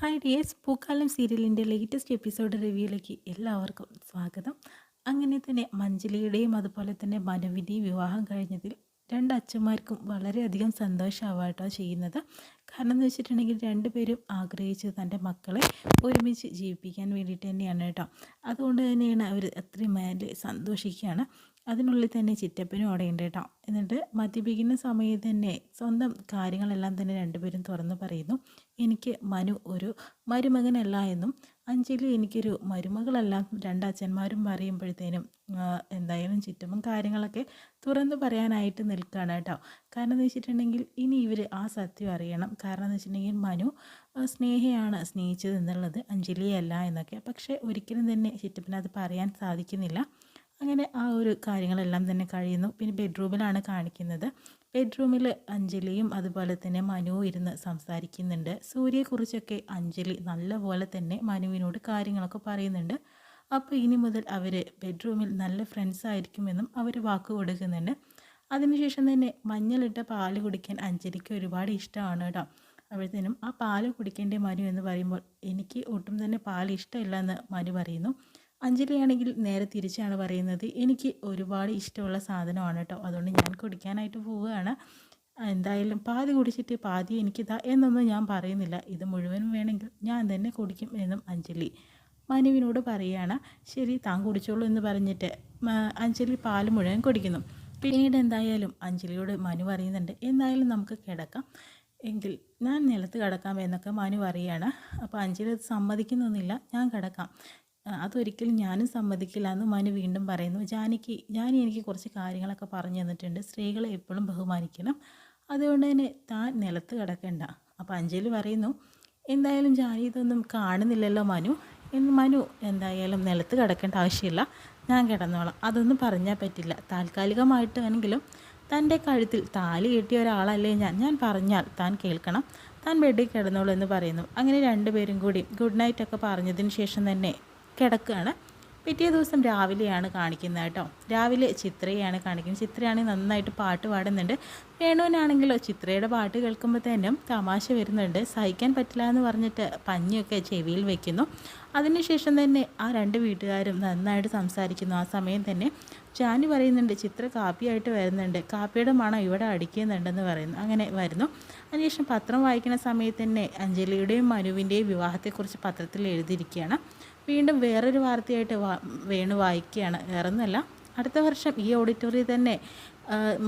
Hi dears പൂക്കാലം സീരിയലിന്റെ latest episode റിവ്യൂയിലേക്ക് എല്ലാവർക്കും സ്വാഗതം. അങ്ങനെ തന്നെ മഞ്ജലിയുടെയും അതുപോലെ തന്നെ മനുവിന്റെയും വിവാഹം കഴിഞ്ഞതിൽ രണ്ട് അച്ഛന്മാർക്കും വളരെയധികം സന്തോഷമാവാട്ടോ ചെയ്യുന്നത്. കാരണം എന്ന് വെച്ചിട്ടുണ്ടെങ്കിൽ രണ്ടുപേരും ആഗ്രഹിച്ച് തന്റെ മക്കളെ ഒരുമിച്ച് ജീവിപ്പിക്കാൻ വേണ്ടിയിട്ട് തന്നെയാണ് കേട്ടോ. അതുകൊണ്ട് തന്നെയാണ് അവർ അത്രയും മേലെ സന്തോഷിക്കുകയാണ്. അതിനുള്ളിൽ തന്നെ ചിറ്റപ്പനും അവിടെ ഉണ്ട് കേട്ടോ. എന്നിട്ട് മദ്യപിക്കുന്ന സമയത്ത് തന്നെ സ്വന്തം കാര്യങ്ങളെല്ലാം തന്നെ രണ്ടുപേരും തുറന്നു പറയുന്നു. എനിക്ക് മനു ഒരു മരുമകനല്ല എന്നും അഞ്ജലി എനിക്കൊരു മരുമകളല്ല രണ്ടച്ഛന്മാരും പറയുമ്പോഴത്തേനും എന്തായാലും ചുറ്റുമും കാര്യങ്ങളൊക്കെ തുറന്നു പറയാനായിട്ട് നിൽക്കുകയാണ് കേട്ടോ. കാരണം എന്ന് വെച്ചിട്ടുണ്ടെങ്കിൽ ഇനി ഇവർ ആ സത്യം അറിയണം. കാരണം എന്ന് വെച്ചിട്ടുണ്ടെങ്കിൽ മനു സ്നേഹയാണ് സ്നേഹിച്ചത് എന്നുള്ളത് അഞ്ജലിയല്ല എന്നൊക്കെ. പക്ഷേ ഒരിക്കലും തന്നെ ചിറ്റപ്പന് അത് പറയാൻ സാധിക്കുന്നില്ല. അങ്ങനെ ആ ഒരു കാര്യങ്ങളെല്ലാം തന്നെ കഴിയുന്നു. പിന്നെ ബെഡ്റൂമിലാണ് കാണിക്കുന്നത്. ബെഡ്റൂമിൽ അഞ്ജലിയും അതുപോലെ തന്നെ മനുവും ഇരുന്ന് സംസാരിക്കുന്നുണ്ട്. സൂര്യയെക്കുറിച്ചൊക്കെ അഞ്ജലി നല്ലപോലെ തന്നെ മനുവിനോട് കാര്യങ്ങളൊക്കെ പറയുന്നുണ്ട്. അപ്പോൾ ഇനി മുതൽ അവർ ബെഡ്റൂമിൽ നല്ല ഫ്രണ്ട്സ് ആയിരിക്കുമെന്നും അവർ വാക്ക് കൊടുക്കുന്നുണ്ട്. അതിനുശേഷം തന്നെ മഞ്ഞളിട്ട പാൽ കുടിക്കാൻ അഞ്ജലിക്ക് ഒരുപാട് ഇഷ്ടമാണ് കേട്ടോ. അപ്പോഴത്തേനും ആ പാൽ കുടിക്കേണ്ട മനു എന്ന് പറയുമ്പോൾ എനിക്ക് ഒട്ടും തന്നെ പാൽ ഇഷ്ടമില്ല എന്ന് മനു പറയുന്നു. അഞ്ജലിയാണെങ്കിൽ നേരെ തിരിച്ചാണ് പറയുന്നത്. എനിക്ക് ഒരുപാട് ഇഷ്ടമുള്ള സാധനമാണ് കേട്ടോ അതുകൊണ്ട് ഞാൻ കുടിക്കാനായിട്ട് പോവുകയാണ്. എന്തായാലും പാതി കുടിച്ചിട്ട് പാതി എനിക്കിതാ എന്നൊന്നും ഞാൻ പറയുന്നില്ല. ഇത് മുഴുവനും വേണമെങ്കിൽ ഞാൻ തന്നെ കുടിക്കും എന്നും അഞ്ജലി മനുവിനോട് പറയുകയാണ്. ശരി താൻ കുടിച്ചോളൂ എന്ന് പറഞ്ഞിട്ട് അഞ്ജലി പാൽ മുഴുവൻ കുടിക്കുന്നു. പിന്നീട് എന്തായാലും അഞ്ജലിയോട് മനു പറയുന്നുണ്ട്. എന്തായാലും നമുക്ക് കിടക്കാം. എങ്കിൽ ഞാൻ നിലത്ത് കിടക്കാം എന്നൊക്കെ മനു പറയുകയാണ്. അപ്പോൾ അഞ്ജലി അത് സമ്മതിക്കുന്നൊന്നുമില്ല. ഞാൻ കിടക്കാം. അതൊരിക്കലും ഞാനും സമ്മതിക്കില്ല എന്ന് മനു വീണ്ടും പറയുന്നു. ജാനിക്ക് ഞാൻ എനിക്ക് കുറച്ച് കാര്യങ്ങളൊക്കെ പറഞ്ഞു തന്നിട്ടുണ്ട്. സ്ത്രീകളെ എപ്പോഴും ബഹുമാനിക്കണം. അതുകൊണ്ട് തന്നെ താൻ നിലത്ത് കിടക്കണ്ട. അപ്പോൾ അഞ്ജലി പറയുന്നു എന്തായാലും ജാനി ഇതൊന്നും കാണുന്നില്ലല്ലോ മനു. എന്ന് മനു എന്തായാലും നിലത്ത് കിടക്കേണ്ട ആവശ്യമില്ല. ഞാൻ കിടന്നോളാം. അതൊന്നും പറഞ്ഞാൽ പറ്റില്ല. താൽക്കാലികമായിട്ടാണെങ്കിലും തന്റെ കഴുത്തിൽ താലി കെട്ടിയ ഒരാളല്ലേ ഞാൻ. ഞാൻ പറഞ്ഞാൽ താൻ കേൾക്കണം. താൻ ബെഡിൽ കിടന്നോളൂ എന്ന് പറയുന്നു. അങ്ങനെ രണ്ടുപേരും കൂടി ഗുഡ് നൈറ്റ് ഒക്കെ പറഞ്ഞതിന് ശേഷം തന്നെ കിടക്കുകയാണ്. പിറ്റേ ദിവസം രാവിലെയാണ് കാണിക്കുന്നത് കേട്ടോ. രാവിലെ ചിത്രയാണ് കാണിക്കുന്നത്. ചിത്രയാണെങ്കിൽ നന്നായിട്ട് പാട്ട് പാടുന്നുണ്ട്. വേണുവിനാണെങ്കിലോ ചിത്രയുടെ പാട്ട് കേൾക്കുമ്പോൾ തന്നെ തമാശ വരുന്നുണ്ട്. സഹിക്കാൻ പറ്റില്ല എന്ന് പറഞ്ഞിട്ട് പഞ്ഞൊക്കെ ചെവിയിൽ വെക്കുന്നു. അതിനുശേഷം തന്നെ ആ രണ്ട് വീട്ടുകാരും നന്നായിട്ട് സംസാരിക്കുന്നു. ആ സമയം തന്നെ ജാനി പറയുന്നുണ്ട് ചിത്ര കാപ്പിയായിട്ട് വരുന്നുണ്ട്. കാപ്പിയുടെ മണം ഇവിടെ അടിക്കുന്നുണ്ടെന്ന് പറയുന്നു. അങ്ങനെ വരുന്നു. അതിനുശേഷം പത്രം വായിക്കുന്ന സമയത്ത് തന്നെ അഞ്ജലിയുടെയും മനുവിന്റെയും വിവാഹത്തെക്കുറിച്ച് പത്രത്തിൽ എഴുതിയിരിക്കുകയാണ്. വീണ്ടും വേറൊരു വാർത്തയായിട്ട് വാ വേണു വായിക്കുകയാണ്. വേറൊന്നുമല്ല. അടുത്ത വർഷം ഈ ഓഡിറ്റോറിയം തന്നെ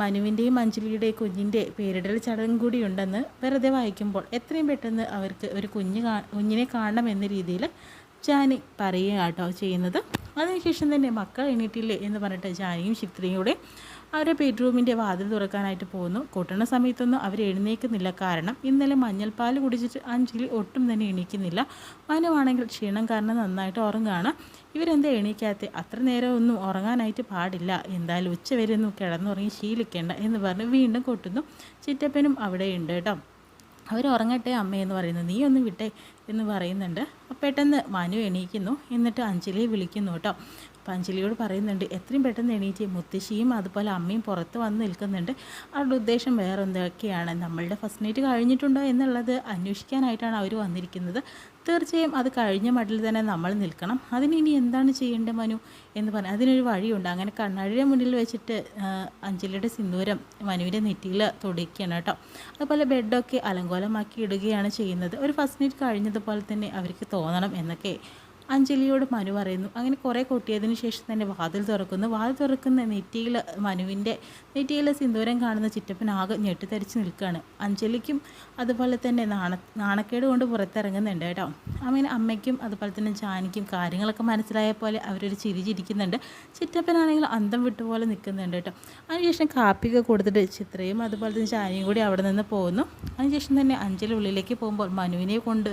മനുവിന്റെയും അഞ്ജലിയുടെയും കുഞ്ഞിന്റെ പേരിടൽ ചടങ്ങ് കൂടി ഉണ്ടെന്ന് വെറുതെ വായിക്കുമ്പോൾ എത്രയും പെട്ടെന്ന് അവർക്ക് ഒരു കുഞ്ഞ് കാ കുഞ്ഞിനെ കാണണം എന്ന രീതിയിൽ ജാനി പറയുക കേട്ടോ ചെയ്യുന്നത്. അതിനുശേഷം തന്നെ മക്കൾ എണീറ്റില്ലേ എന്ന് പറഞ്ഞിട്ട് ജാനിയും ചിത്രയും കൂടെ അവരെ ബെഡ്റൂമിന്റെ വാതിൽ തുറക്കാനായിട്ട് പോകുന്നു. കൂട്ടണ സമയത്തൊന്നും അവർ എഴുന്നേക്കുന്നില്ല കാരണം ഇന്നലെ മഞ്ഞൾപ്പാൽ കുടിച്ചിട്ട് അഞ്ജലി ഒട്ടും തന്നെ എണീക്കുന്നില്ല. മനുവാണെങ്കിൽ ക്ഷീണം കാരണം നന്നായിട്ട് ഉറങ്ങുകയാണ്. ഇവരെന്താ എണീക്കാത്ത? അത്ര നേരം ഒന്നും ഉറങ്ങാനായിട്ട് പാടില്ല. എന്തായാലും ഉച്ച വരെ ഒന്നും കിടന്നുറങ്ങി ശീലിക്കേണ്ട എന്ന് പറഞ്ഞ് വീണ്ടും കൊട്ടുന്നു. ചിറ്റപ്പനും അവിടെയുണ്ട് കേട്ടോ. അവർ ഉറങ്ങട്ടെ അമ്മയെന്ന് പറയുന്നു. നീ ഒന്ന് വിട്ടേ എന്ന് പറയുന്നുണ്ട്. പെട്ടെന്ന് മനു എണീക്കുന്നു. എന്നിട്ട് അഞ്ജലിയെ വിളിക്കുന്നു കേട്ടോ. അഞ്ജലിയോട് പറയുന്നുണ്ട് എത്രയും പെട്ടെന്ന് എണീറ്റ് മുത്തശ്ശിയും അതുപോലെ അമ്മയും പുറത്ത് വന്ന് നിൽക്കുന്നുണ്ട്. അവരുടെ ഉദ്ദേശം വേറെ എന്തൊക്കെയാണ്? നമ്മളുടെ ഫസ്റ്റ് നൈറ്റ് കഴിഞ്ഞിട്ടുണ്ടോ എന്നുള്ളത് അന്വേഷിക്കാനായിട്ടാണ് അവർ വന്നിരിക്കുന്നത്. തീർച്ചയായും അത് കഴിഞ്ഞ മട്ടിൽ തന്നെ നമ്മൾ നിൽക്കണം. അതിന് ഇനി എന്താണ് ചെയ്യേണ്ടത് മനു? എന്ന് പറഞ്ഞാൽ അതിനൊരു വഴിയുണ്ട്. അങ്ങനെ കണ്ണാടിയുടെ മുന്നിൽ വെച്ചിട്ട് അഞ്ജലിയുടെ സിന്ദൂരം മനുവിന്റെ നെറ്റിയിൽ തൊടിക്കുകയാണ് കേട്ടോ. അതുപോലെ ബെഡൊക്കെ അലങ്കോലമാക്കി ഇടുകയാണ് ചെയ്യുന്നത്. ഒരു ഫസ്റ്റ് നൈറ്റ് കഴിഞ്ഞതുപോലെ തന്നെ അവർക്ക് തോന്നണം എന്നൊക്കെ അഞ്ജലിയോട് മനു പറയുന്നു. അങ്ങനെ കുറേ കൊട്ടിയതിന് ശേഷം തന്നെ വാതിൽ തുറക്കുന്നു. വാതിൽ തുറക്കുന്ന നെറ്റിയിൽ മനുവിന്റെ നെറ്റിയിൽ സിന്ദൂരം കാണുന്ന ചിറ്റപ്പൻ ആകെ ഞെട്ടിത്തരിച്ച് നിൽക്കുകയാണ്. അഞ്ജലിക്കും അതുപോലെ തന്നെ നാണ നാണക്കേട് കൊണ്ട് പുറത്തിറങ്ങുന്നുണ്ട് കേട്ടോ. അങ്ങനെ അമ്മയ്ക്കും അതുപോലെ തന്നെ ജാനിക്കും കാര്യങ്ങളൊക്കെ മനസ്സിലായ പോലെ അവരൊരു ചിരി ചിരിക്കുന്നുണ്ട്. ചിറ്റപ്പനാണെങ്കിൽ അന്തം വിട്ടുപോലെ നിൽക്കുന്നുണ്ട് കേട്ടോ. അതിനുശേഷം കാപ്പിയൊക്കെ കൊടുത്തിട്ട് ചിത്രയും അതുപോലെ തന്നെ ജാനിയും കൂടി അവിടെ നിന്ന് പോകുന്നു. അതിനുശേഷം തന്നെ അഞ്ജലി ഉള്ളിലേക്ക് പോകുമ്പോൾ മനുവിനെ കൊണ്ട്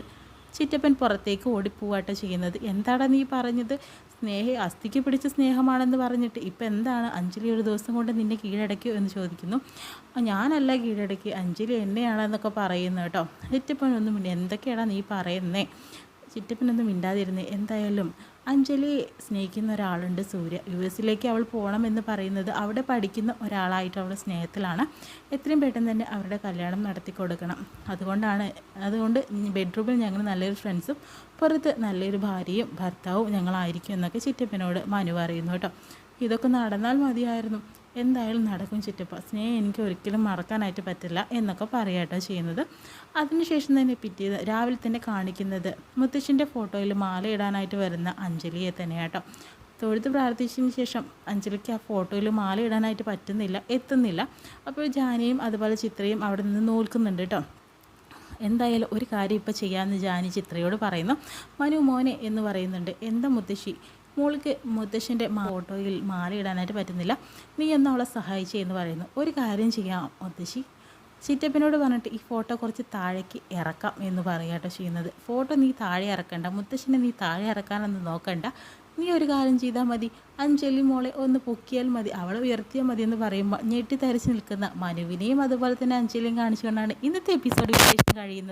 ചിറ്റപ്പൻ പുറത്തേക്ക് ഓടിപ്പോവാട്ടോ ചെയ്യുന്നത്. എന്താടാ നീ പറഞ്ഞത്? സ്നേഹ അസ്ഥിക്ക് പിടിച്ച സ്നേഹമാണെന്ന് പറഞ്ഞിട്ട് ഇപ്പം എന്താണ് അഞ്ജലി ഒരു ദിവസം കൊണ്ട് നിന്നെ കീഴടക്കിയോ എന്ന് ചോദിക്കുന്നു. ഞാനല്ല കീഴടക്കി. അഞ്ജലി എന്നെയാണെന്നൊക്കെ പറയുന്നു കേട്ടോ. ചിറ്റപ്പൻ ഒന്നും എന്തൊക്കെയാണ് നീ പറയുന്നേ? ചിറ്റപ്പനൊന്നും മിണ്ടാതിരുന്നേ. എന്തായാലും അഞ്ജലി സ്നേഹിക്കുന്ന ഒരാളുണ്ട് സൂര്യ. യു എസിലേക്ക് അവൾ പോകണമെന്ന് പറയുന്നത് അവിടെ പഠിക്കുന്ന ഒരാളായിട്ട് അവൾ സ്നേഹത്തിലാണ്. എത്രയും പെട്ടെന്ന് തന്നെ അവരുടെ കല്യാണം നടത്തി കൊടുക്കണം. അതുകൊണ്ടാണ് അതുകൊണ്ട് ബെഡ്റൂമിൽ ഞങ്ങൾ നല്ലൊരു ഫ്രണ്ട്സും പുറത്ത് നല്ലൊരു ഭാര്യയും ഭർത്താവും ഞങ്ങളായിരിക്കും എന്നൊക്കെ ചിറ്റപ്പനോട് മനു പറയുന്നു കേട്ടോ. ഇതൊക്കെ നടന്നാൽ മതിയായിരുന്നു. എന്തായാലും നടക്കും ചുറ്റപ്പ. സ്നേഹം എനിക്ക് ഒരിക്കലും മറക്കാനായിട്ട് പറ്റില്ല എന്നൊക്കെ പറയാട്ടോ ചെയ്യുന്നത്. അതിനുശേഷം തന്നെ പിറ്റേത് രാവിലെ തന്നെ കാണിക്കുന്നത് മുത്തശ്ശിന്റെ ഫോട്ടോയിൽ മാല ഇടാനായിട്ട് വരുന്ന അഞ്ജലിയെ തന്നെയാട്ടോ. തൊഴുത്ത് പ്രാർത്ഥിച്ചതിന് ശേഷം അഞ്ജലിക്ക് ആ ഫോട്ടോയിൽ മാല ഇടാനായിട്ട് പറ്റുന്നില്ല എത്തുന്നില്ല. അപ്പോൾ ജാനിയും അതുപോലെ ചിത്രയും അവിടെ നിന്ന് നോൽക്കുന്നുണ്ട് കേട്ടോ. എന്തായാലും ഒരു കാര്യം ഇപ്പോൾ ചെയ്യാമെന്ന് ജാനി ചിത്രയോട് പറയുന്നു. മനു മോനെ എന്ന് പറയുന്നുണ്ട് എന്താ മുത്തശ്ശി? മോൾക്ക് മുത്തശ്ശന്റെ ഫോട്ടോയിൽ മാലയിടാനായിട്ട് പറ്റുന്നില്ല. നീ എന്ന് അവളെ സഹായിച്ചേ എന്ന് പറയുന്നു. ഒരു കാര്യം ചെയ്യാം മുത്തശ്ശി. ചിറ്റപ്പനോട് പറഞ്ഞിട്ട് ഈ ഫോട്ടോ കുറച്ച് താഴേക്ക് ഇറക്കാം എന്ന് പറയാട്ടോ ചെയ്യുന്നത്. ഫോട്ടോ നീ താഴെ ഇറക്കണ്ട. മുത്തശ്ശനെ നീ താഴെ ഇറക്കാനൊന്നും നോക്കണ്ട. നീ ഒരു കാര്യം ചെയ്താൽ മതി. അഞ്ജലി മോളെ ഒന്ന് പൊക്കിയാൽ മതി. അവളെ ഉയർത്തിയാൽ മതി എന്ന് പറയുമ്പോൾ ഞെട്ടിത്തരിച്ച് നിൽക്കുന്ന മനുവിനെയും അതുപോലെ തന്നെ അഞ്ജലിയും കാണിച്ചുകൊണ്ടാണ് ഇന്നത്തെ എപ്പിസോഡ് വിശേഷം കഴിയുന്നത്.